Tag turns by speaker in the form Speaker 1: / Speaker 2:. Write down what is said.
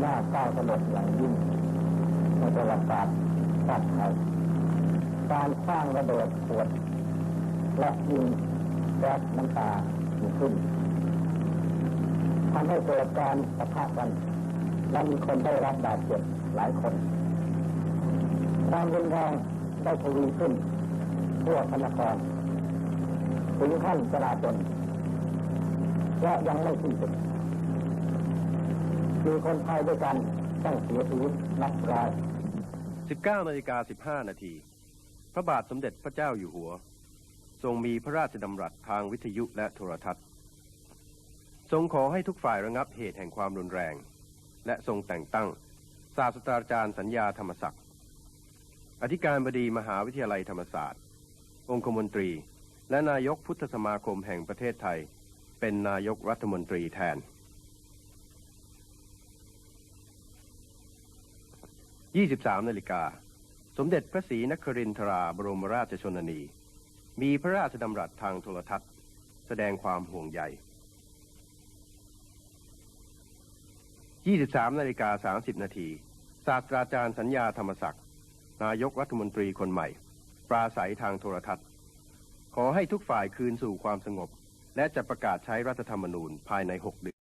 Speaker 1: เศร้าสลดอย่างยิ่งในประวัติศาสตร์ชาติไทยการสร้างระเบิดขวดและยิงแก๊สน้ำตามีขึ้นทำให้เกิดการปะทะกันและมีคนได้รับบาดเจ็บหลายคนความรุนแรงได้ทวีขึ้นทั่วพระนครถึงขั้นจราจนและยังไม่สิ้นสุด มีคนไทยด้วยกันต้องเสียชีวิตนับราย
Speaker 2: 19นาฬิกา15นาทีพระบาทสมเด็จพระเจ้าอยู่หัว ทรงมีพระราชดำรัสทางวิทยุและโทรทัศน์ ทรงขอให้ทุกฝ่ายระงับเหตุแห่งความรุนแรง และทรงแต่งตั้ง ศาสตราจารย์สัญญาธรรมศักดิ์อธิการบดีมหาวิทยาลัยธรรมศาสตร์ องคมนตรี และนายกพุทธสมาคมแห่งประเทศไทย เป็นนายกรัฐมนตรีแทน 23นาฬิกา สมเด็จพระศรีนครินทราบรมราชชนนี มีพระราชดำรัสทางโทรทัศน์ แสดงความห่วงใย 23นาฬิกา30นาทีศาสตราจารย์สัญญาธรรมศักดิ์ นายกรัฐมนตรีคนใหม่ ปราศัยทางโทรทัศน์ ขอให้ทุกฝ่ายคืนสู่ความสงบ และจะประกาศใช้รัฐธรรมนูญภายใน 6 เดือน